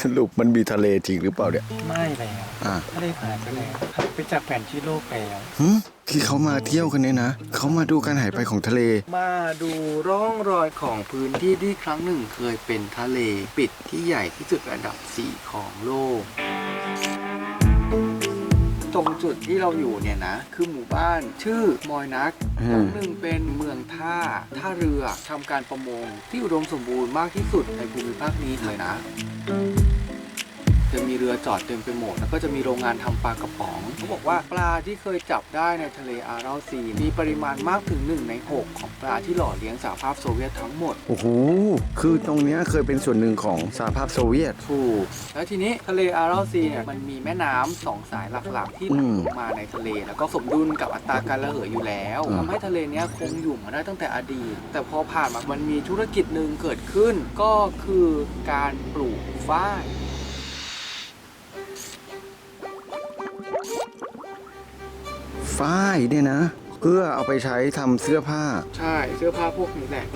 สรุปมันมีทะเลจริงหรือเปล่าเนี่ย ไม่แล้วอ่าทะเลหายไปแล้วหายไปจากแผนที่โลกแล้ว หึที่เขามาเที่ยวกันเนี่ยนะเขามาดูการหายไปของทะเล มาดูร่องรอยของพื้นที่ที่ครั้งหนึ่งเคยเป็นทะเล ปิดที่ใหญ่ที่สุดอันดับ 4 ของโลก ตรงจุดที่เราอยู่เนี่ยนะ คือหมู่บ้านชื่อมอยนักอืมครั้งหนึ่งเป็นเมืองท่าท่าเรือทำการประมงที่อุดมสมบูรณ์มากที่สุดในภูมิภาคนี้เลยนะ จะมีเรือจอดเต็มไปหมด แล้วก็จะมีโรงงานทำปลากระป๋องเขาบอกว่าปลาที่เคยจับได้ในทะเลอาราลซีมีปริมาณมากถึง 1 ใน 6 ของปลาที่หล่อเลี้ยงสหภาพโซเวียตทั้งหมด โอ้โห คือตรงเนี้ยเคยเป็นส่วนหนึ่งของสหภาพโซเวียต ถูก แล้วทีนี้ทะเลอาราลซีเนี่ยมันมีแม่น้ำสองสายหลักๆ ที่ไหลอืมลงมาในทะเล แล้วก็สมดุลกับอัตราการระเหยอยู่แล้วอืมทำให้ทะเลเนี้ยคงอยู่มาได้ตั้งแต่อดีต แต่พอผ่านมามันมีธุรกิจหนึ่งเกิดขึ้น ก็คือการปลูกฝ้าย ฝ้ายเนี่ยนะ พื่อเอาไปใช้ทำเสื้อผ้า ใช่เสื้อผ้าพวกนี้แหละ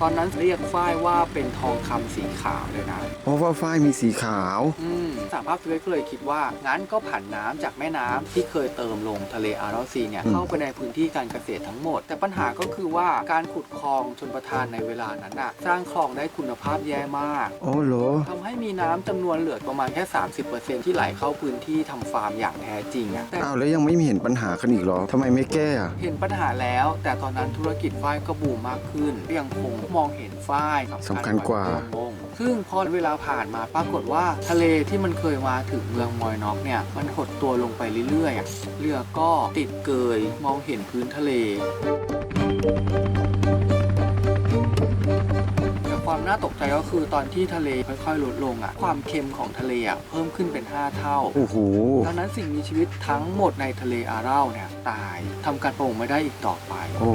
ตอนนั้นเรียกฝ้ายว่าเป็นทองคำสีขาวเลยนะ เพราะว่าฝ้ายมีสีขาว อืมสหภาพโซเวียตก็เลยคิดว่า งั้นก็ผ่านน้ำจากแม่น้ำที่เคยเติมลงทะเลอาราลซีเนี่ย อืม เข้าไปในพื้นที่การเกษตรทั้งหมด แต่ปัญหาก็คือว่าการขุดคลองชนประทานในเวลานั้นน่ะ สร้างคลองได้คุณภาพแย่มากโอ้โหทำให้มีน้ำจำนวนเหลือประมาณแค่ 30%ที่ไหลเข้าพื้นที่ทำฟาร์มอย่างแท้จริงอะแต่ อ้าวแล้วยังไม่มีเห็นปัญหากันอีกเหรอทำไมไม่แก้อะเห็นปัญหาแล้ว แต่ตอนนั้นธุรกิจฝ้ายก็บูมมากขึ้นยังคงมองเห็นฝ้ายสำคัญกว่าประมงซึ่งพอเวลาผ่านมาปรากฏว่าทะเลที่มันเคยมาถึงเมืองมอยน็อกเนี่ยมันหดตัวลงไปเรื่อยๆอะเรือก็ติดเกยมองเห็นพื้นทะเล น่าตกใจก็คือตอนที่ทะเลค่อยๆลดลงอะ ความเค็มของทะเลอะเพิ่มขึ้นเป็น 5 เท่า โอ้โห ดังนั้นสิ่งมีชีวิตทั้งหมดในทะเลอาราลเนี่ยตายทำการประมงไม่ได้อีกต่อไป โอ้